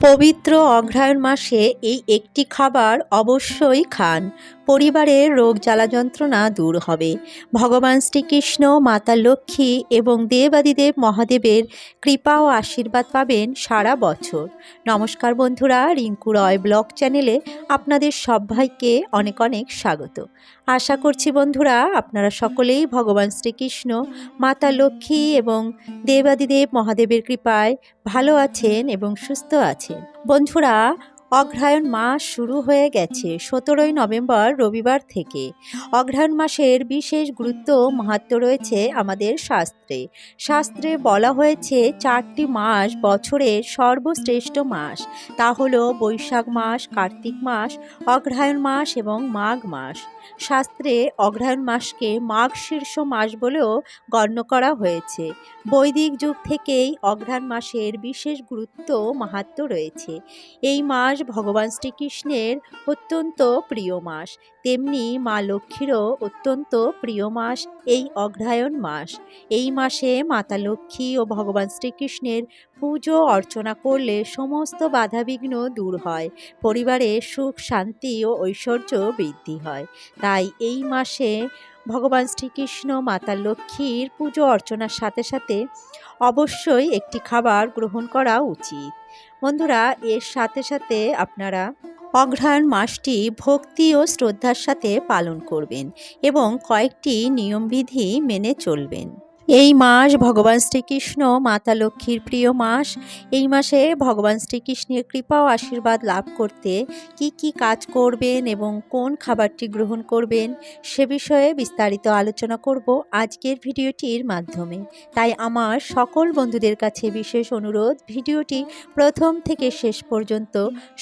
পবিত্র অগ্রহায়ণ মাসে এই একটি খাবার অবশ্যই খান। পরিবারের রোগ জ্বালা যন্ত্রণা দূর হবে। ভগবান শ্রীকৃষ্ণ, মাতা লক্ষ্মী এবং দেবাদিদেব মহাদেবের কৃপা ও আশীর্বাদ পাবেন সারা বছর। নমস্কার বন্ধুরা, রিঙ্কু রয় ব্লগ চ্যানেলে আপনাদের সবাইকে অনেক অনেক স্বাগত। আশা করছি বন্ধুরা, আপনারা সকলেই ভগবান শ্রীকৃষ্ণ, মাতা লক্ষ্মী এবং দেবাদিদেব মহাদেবের কৃপায় ভালো আছেন এবং সুস্থ আছেন। বন্ধুরা অগ্রহায়ণ মাস শুরু হয়ে গেছে, সতেরোই নভেম্বর রবিবার থেকে। অগ্রহায়ণ মাসের বিশেষ গুরুত্ব মাহাত্ম রয়েছে আমাদের শাস্ত্রে। শাস্ত্রে বলা হয়েছে, চারটি মাস বছরের সর্বশ্রেষ্ঠ মাস। তা হলো বৈশাখ মাস, কার্তিক মাস অগ্রহায়ণ মাস এবং মাঘ মাস। শাস্ত্রে অগ্রহায়ণ মাসকে মাঘ শীর্ষ মাস বলেও গণ্য করা হয়েছে। বৈদিক যুগ থেকেই অগ্রহায়ণ মাসের বিশেষ গুরুত্ব মাহাত্ম রয়েছে। এই মাস ভগবান শ্রীকৃষ্ণের অত্যন্ত প্রিয় মাস। তেমনি মা লক্ষ্মীরও অত্যন্ত প্রিয় মাস, এই অগ্রহায়ণ মাস। এই মাসে মাতা লক্ষ্মী ও ভগবান শ্রীকৃষ্ণের পুজো অর্চনা করলে সমস্ত বাধাবিঘ্ন দূর হয়, পরিবারে সুখ, শান্তি ও ঐশ্বর্য বৃদ্ধি হয়। তাই এই মাসে ভগবান শ্রীকৃষ্ণ মাতা লক্ষ্মীর পুজো অর্চনার সাথে সাথে অবশ্যই একটি খাবার গ্রহণ করা উচিত। বন্ধুরা, এর সাথে সাথে আপনারা অগ্রহায়ণ মাসটি ভক্তি ও শ্রদ্ধার সাথে পালন করবেন এবং কয়েকটি নিয়মবিধি মেনে চলবেন। এই মাস ভগবান শ্রীকৃষ্ণ, মাতা লক্ষ্মীর প্রিয় মাস। এই মাসে ভগবান শ্রীকৃষ্ণের কৃপা ও আশীর্বাদ লাভ করতে কি কি কাজ করবেন এবং কোন খাবারটি গ্রহণ করবেন সে বিষয়ে বিস্তারিত আলোচনা করব আজকের ভিডিওটির মাধ্যমে। তাই আমার সকল বন্ধুদের কাছে বিশেষ অনুরোধ, ভিডিওটি প্রথম থেকে শেষ পর্যন্ত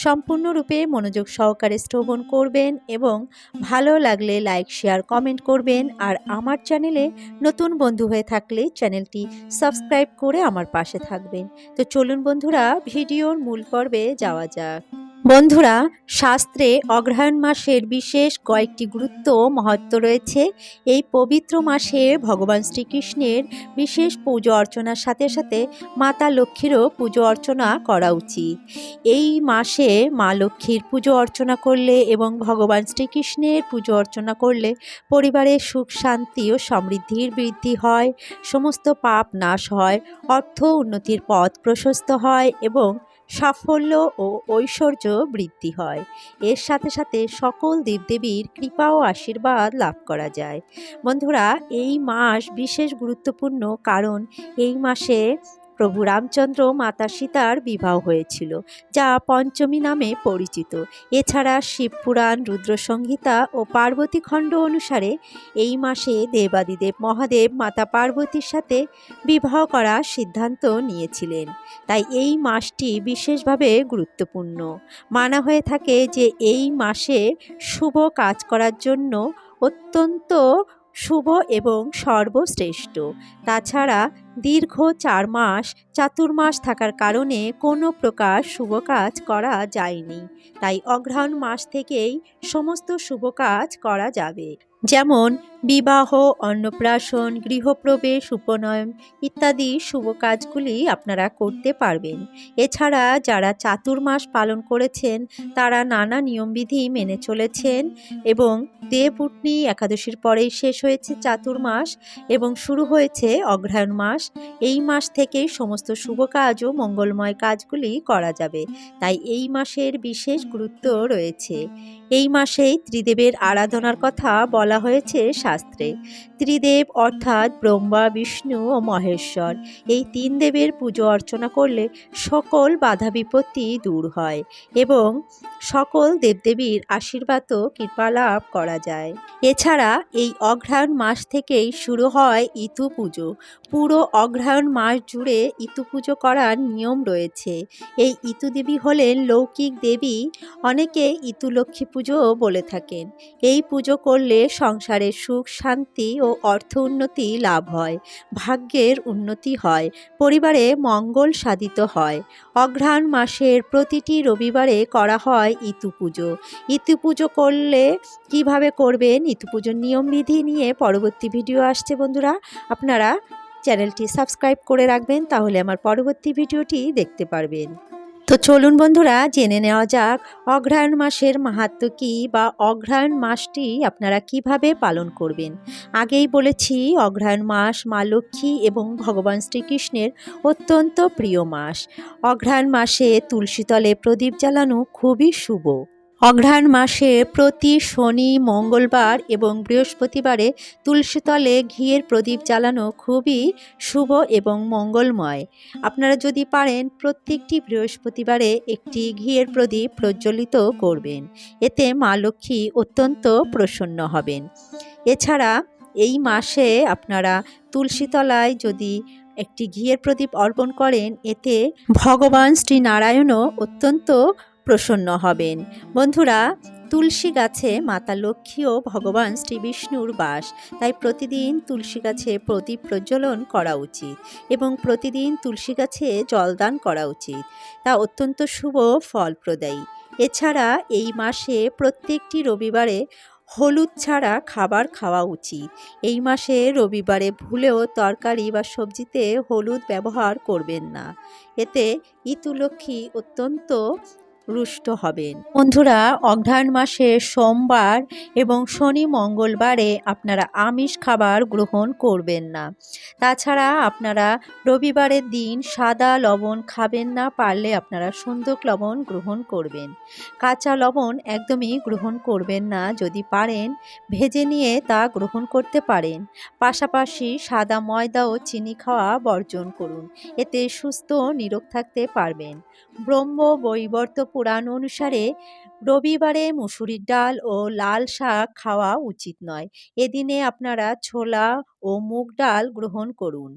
সম্পূর্ণরূপে মনোযোগ সহকারে শ্রবণ করবেন এবং ভালো লাগলে লাইক, শেয়ার, কমেন্ট করবেন। আর আমার চ্যানেলে নতুন বন্ধু হয়ে থাকলে চ্যানেলটি সাবস্ক্রাইব করে আমার পাশে থাকবেন। তো চলুন বন্ধুরা, ভিডিওর মূল পর্বে যাওয়া যাক। বন্ধুরা, শাস্ত্রে অগ্রহায়ণ মাসের বিশেষ কয়েকটি গুরুত্ব মহত্ব রয়েছে। এই পবিত্র মাসে ভগবান শ্রীকৃষ্ণের বিশেষ পুজো অর্চনার সাথে সাথে মাতা লক্ষ্মীরও পুজো অর্চনা করা উচিত। এই মাসে মা লক্ষ্মীর পুজো অর্চনা করলে এবং ভগবান শ্রীকৃষ্ণের পুজো অর্চনা করলে পরিবারের সুখ, শান্তি ও সমৃদ্ধির বৃদ্ধি হয়, সমস্ত পাপ নাশ হয়, অর্থ উন্নতির পথ প্রশস্ত হয় এবং সাফল্য ও ঐশ্বর্য বৃদ্ধি হয়। এর সাথে সাথে সকল দেবদেবীর কৃপা ও আশীর্বাদ লাভ করা যায়। বন্ধুরা, এই মাস বিশেষ গুরুত্বপূর্ণ কারণ এই মাসে প্রভু রামচন্দ্র মাতা সীতার বিবাহ হয়েছিল, যা পঞ্চমী নামে পরিচিত। এছাড়া শিবপুরাণ রুদ্রসংহিতা ও পার্বতী খণ্ড অনুসারে এই মাসে দেবাদিদেব মহাদেব মাতা পার্বতীর সাথে বিবাহ করার সিদ্ধান্ত নিয়েছিলেন। তাই এই মাসটি বিশেষভাবে গুরুত্বপূর্ণ। মানা হয়ে থাকে যে এই মাসে শুভ কাজ করার জন্য অত্যন্ত শুভ এবং সর্বশ্রেষ্ঠ। তাছাড়া দীর্ঘ চার মাস, চাতুর্মাস থাকার কারণে কোনো প্রকার শুভ কাজ করা যায়নি। তাই অঘ্রাণ মাস থেকেই সমস্ত শুভ কাজ করা যাবে। যেমন বিবাহ, অন্নপ্রাশন, গৃহপ্রবেশ, উপনয়ন ইত্যাদি শুভ কাজগুলি আপনারা করতে পারবেন। এছাড়া যারা চাতুর্মাস পালন করেছেন, তারা নানা নিয়মবিধি মেনে চলেছেন এবং দেবউটনি একাদশীর পরেই শেষ হয়েছে চাতুর্মাস এবং শুরু হয়েছে অগ্রহায়ণ মাস। এই মাস থেকেই সমস্ত শুভ কাজ ও মঙ্গলময় কাজগুলি করা যাবে, তাই এই মাসের বিশেষ গুরুত্ব রয়েছে। এই মাসেই ত্রিদেবের আরাধনার কথা বলা হয়েছে শাস্ত্রে। ত্রিদেব অর্থাৎ ব্রহ্মা, বিষ্ণু ও মহেশ্বর এই তিন দেবের পুজো অর্চনা করলে সকল বাধা বিপত্তি দূর হয় এবং সকল দেবদেবীর আশীর্বাদ ও কৃপা লাভ করা যায়। এছাড়া এই অগ্রহায়ণ মাস থেকেই শুরু হয় ইতু পুজো। পুরো অগ্রহায়ণ মাস জুড়ে ইতু পুজো করার নিয়ম রয়েছে। এই ইতু দেবী হলেন লৌকিক দেবী, অনেকে ইতু লক্ষ্মী পুজোও বলে থাকেন। এই পুজো করলে সংসারে সুখ, শান্তি ও অর্থ উন্নতি লাভ হয়, ভাগ্যের উন্নতি হয়, পরিবারে মঙ্গল সাধিত হয়। অঘ্রাণ মাসের প্রতিটি রবিবারে করা হয় ইতু পুজো। ইতু পুজো করলে কীভাবে করবেন? ইতু পুজোর নিয়মবিধি নিয়ে পরবর্তী ভিডিও আসছে বন্ধুরা। আপনারা চ্যানেলটি সাবস্ক্রাইব করে রাখবেন, তাহলে আমার পরবর্তী ভিডিওটি দেখতে পারবেন। তো চলুন বন্ধুরা, জেনে নেওয়া যাক অগ্রহায়ণ মাসের মাহাত্ম কী বা অগ্রহায়ণ মাসটি আপনারা কীভাবে পালন করবেন। আগেই বলেছি অগ্রহায়ণ মাস মা লক্ষ্মী এবং ভগবান শ্রীকৃষ্ণের অত্যন্ত প্রিয় মাস। অগ্রহায়ণ মাসে তুলসীতলে প্রদীপ জ্বালানো খুবই শুভ। অগ্রহায়ণ মাসে প্রতি শনি, মঙ্গলবার এবং বৃহস্পতিবারে তুলসীতলে ঘিয়ের প্রদীপ জ্বালানো খুবই শুভ এবং মঙ্গলময়। আপনারা যদি পারেন, প্রত্যেকটি বৃহস্পতিবারে একটি ঘিয়ের প্রদীপ প্রজ্বলিত করবেন। এতে মা লক্ষ্মী অত্যন্ত প্রসন্ন হবেন। এছাড়া এই মাসে আপনারা তুলসীতলায় যদি একটি ঘিয়ের প্রদীপ অর্পণ করেন, এতে ভগবান শ্রী নারায়ণও অত্যন্ত প্রসন্ন হবেন। বন্ধুরা, তুলসী গাছে মাতা লক্ষ্মী ও ভগবান শ্রী বিষ্ণুর বাস। তাই প্রতিদিন তুলসী গাছে প্রদীপ প্রজ্বলন করা উচিত এবং প্রতিদিন তুলসী গাছে জলদান করা উচিত। তা অত্যন্ত শুভ ফলপ্রদায়ী। এছাড়া এই মাসে প্রত্যেকটি রবিবারে হলুদ ছাড়া খাবার খাওয়া উচিত। এই মাসে রবিবারে ভুলেও তরকারি বা সবজিতে হলুদ ব্যবহার করবেন না। এতে ইতুলক্ষ্মী অত্যন্ত রুষ্ট হবেন। বন্ধুরা অঘ্রাণ মাসে সোমবার এবং শনি মঙ্গলবারে আপনারা আমিষ খাবার গ্রহণ করবেন না। তাছাড়া আপনারা রবিবারের দিন সাদা লবণ খাবেন না, পারলে আপনারা সুন্দর লবণ গ্রহণ করবেন। কাঁচা লবণ একদমই গ্রহণ করবেন না, যদি পারেন ভেজে নিয়ে তা গ্রহণ করতে পারেন। পাশাপাশি সাদা ময়দা ও চিনি খাওয়া বর্জন করুন, এতে সুস্থ নিরোগ থাকতে পারবেন। ব্রহ্ম বৈবর্ত পুরাণ অনুসারে রবিবারে মুসুরির ডাল ও লাল শাক খাওয়া উচিত নয়। এদিনে আপনারা ছোলা ও মুগ ডাল গ্রহণ করুন।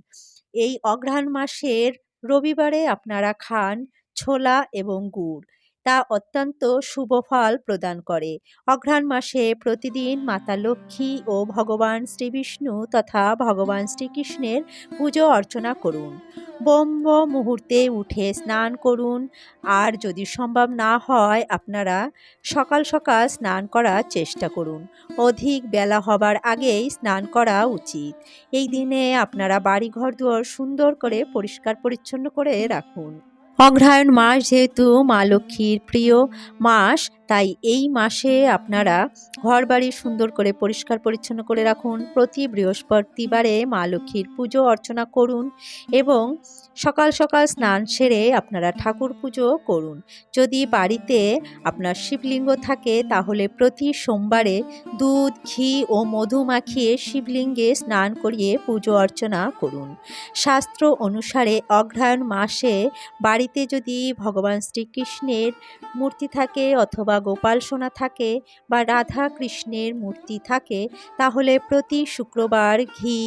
এই অঘ্রাণ মাসের রবিবারে আপনারা খান ছোলা এবং গুড়। তা অত্যন্ত শুভ ফল প্রদান করে। অঘ্রাণ মাসে প্রতিদিন মাতা লক্ষ্মী ও ভগবান শ্রীবিষ্ণু তথা ভগবান শ্রীকৃষ্ণের পুজো অর্চনা করুন। ব্রহ্ম মুহূর্তে উঠে স্নান করুন। আর যদি সম্ভব না হয়, আপনারা সকাল সকাল স্নান করার চেষ্টা করুন। অধিক বেলা হবার আগেই স্নান করা উচিত। এই দিনে আপনারা বাড়িঘর দুয়ার সুন্দর করে পরিষ্কার পরিচ্ছন্ন করে রাখুন। অগ্রহায়ণ মাস যেহেতু মা লক্ষ্মীর প্রিয় মাস তাই এই মাসে আপনারা ঘর বাড়ি সুন্দর করে, পরিষ্কার পরিচ্ছন্ন করে রাখুন। প্রতি বৃহস্পতিবারে মা লক্ষ্মীর পুজো অর্চনা করুন এবং সকাল সকাল স্নান সেরে আপনারা ঠাকুর পুজো করুন। যদি বাড়িতে আপনার শিবলিঙ্গ থাকে, তাহলে প্রতি সোমবারে দুধ, ঘি ও মধু মাখিয়ে শিবলিঙ্গে স্নান করিয়ে পুজো অর্চনা করুন। শাস্ত্র অনুসারে অগ্রহায়ণ মাসে বাড়িতে যদি ভগবান শ্রীকৃষ্ণের মূর্তি থাকে অথবা গোপাল সোনা থাকে বা রাধা কৃষ্ণের মূর্তি থাকে, তাহলে প্রতি শুক্রবার ঘি,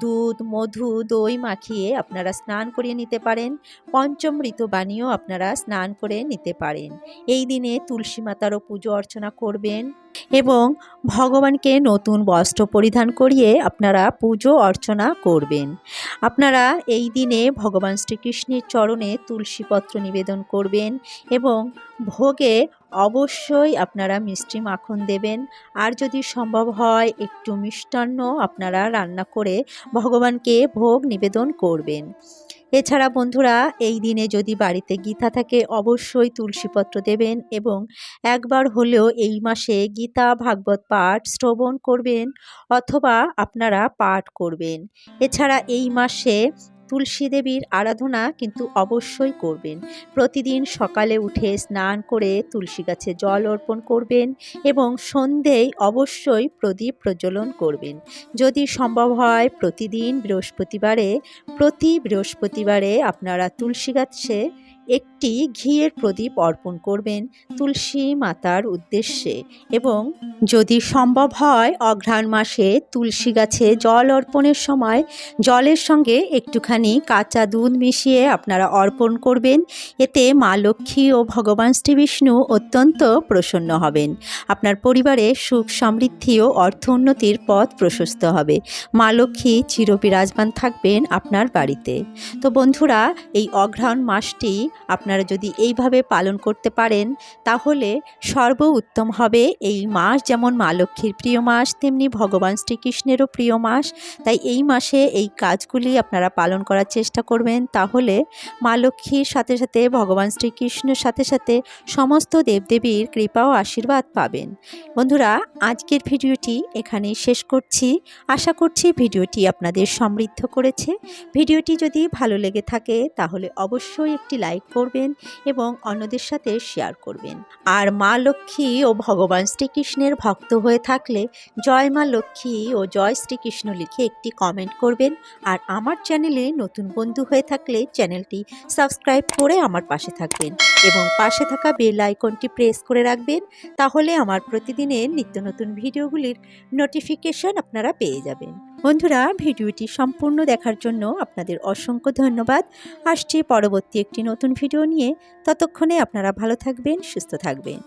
দুধ, মধু, দই মাখিয়ে আপনারা স্নান করিয়ে নিতে পারেন। পঞ্চম ঋতুবাণীও আপনারা স্নান করে নিতে পারেন। এই দিনে তুলসী মাতারও পুজো অর্চনা করবেন এবং ভগবানকে নতুন বস্ত্র পরিধান করিয়ে আপনারা পুজো অর্চনা করবেন। আপনারা এই দিনে ভগবান শ্রীকৃষ্ণের চরণে তুলসীপত্র নিবেদন করবেন এবং ভোগে অবশ্যই আপনারা মিষ্টি মাখন দেবেন। আর যদি সম্ভব হয় একটু মিষ্টান্ন আপনারা রান্না করে ভগবানকে ভোগ নিবেদন করবেন। এছাড়া বন্ধুরা, এই দিনে যদি বাড়িতে গীতা থাকে, অবশ্যই তুলসীপত্র দেবেন এবং একবার হলেও এই মাসে গীতা, ভাগবত পাঠ শ্রবণ করবেন অথবা আপনারা পাঠ করবেন। এছাড়া এই মাসে তুলসী দেবীর আরাধনা কিন্তু অবশ্যই করবেন। প্রতিদিন সকালে উঠে স্নান করে তুলসী গাছে জল অর্পণ করবেন এবং সন্ধেয় অবশ্যই প্রদীপ প্রজ্বলন করবেন। যদি সম্ভব হয় প্রতিদিন বৃহস্পতিবারে, প্রতি বৃহস্পতিবারে আপনারা তুলসী গাছে একটি ঘিয়ের প্রদীপ অর্পণ করবেন তুলসী মাতার উদ্দেশ্যে এবং যদি সম্ভব হয়, অঘ্রাণ মাসে তুলসী গাছে জল অর্পণের সময় জলের সঙ্গে একটুখানি কাঁচা দুধ মিশিয়ে আপনারা অর্পণ করবেন। এতে মা লক্ষ্মী ও ভগবান শ্রী বিষ্ণু অত্যন্ত প্রসন্ন হবেন। আপনার পরিবারে সুখ সমৃদ্ধি ও অর্থ উন্নতির পথ প্রশস্ত হবে। মা লক্ষ্মী চিরবিরাজমান থাকবেন আপনার বাড়িতে। তো বন্ধুরা, এই অঘ্রাণ মাসটি আপনারা যদি এইভাবে পালন করতে পারেন, তাহলে সর্ব উত্তম হবে এই মাস। যেমন মা লক্ষ্মীর প্রিয় মাস, তেমনি ভগবান শ্রীকৃষ্ণেরও প্রিয় মাস। তাই এই মাসে এই কাজগুলি আপনারা পালন করার চেষ্টা করবেন। তাহলে মা লক্ষ্মীর সাথে সাথে, ভগবান শ্রীকৃষ্ণের সাথে সাথে সমস্ত দেবদেবীর কৃপা ও আশীর্বাদ পাবেন। বন্ধুরা, আজকের ভিডিওটি এখানেই শেষ করছি। আশা করছি ভিডিওটি আপনাদের সমৃদ্ধ করেছে। ভিডিওটি যদি ভালো লেগে থাকে, তাহলে অবশ্যই একটি লাইক করবেন এবং অন্যদের সাথে শেয়ার করবেন। আর মা লক্ষ্মী ও ভগবান শ্রীকৃষ্ণের ভক্ত হয়ে থাকলে জয় মা লক্ষ্মী ও জয় শ্রীকৃষ্ণ লিখে একটি কমেন্ট করবেন। আর আমার চ্যানেলে নতুন বন্ধু হয়ে থাকলে চ্যানেলটি সাবস্ক্রাইব করে আমার পাশে থাকবেন এবং পাশে থাকা বেল আইকনটি প্রেস করে রাখবেন। তাহলে আমার প্রতিদিনের নিত্য নতুন ভিডিওগুলির নোটিফিকেশন আপনারা পেয়ে যাবেন। বন্ধুরা, ভিডিওটি সম্পূর্ণ দেখার জন্য আপনাদের অসংখ্য ধন্যবাদ। আসছি পরবর্তী একটি নতুন ভিডিও নিয়ে। ততক্ষণে আপনারা ভালো থাকবেন, সুস্থ থাকবেন।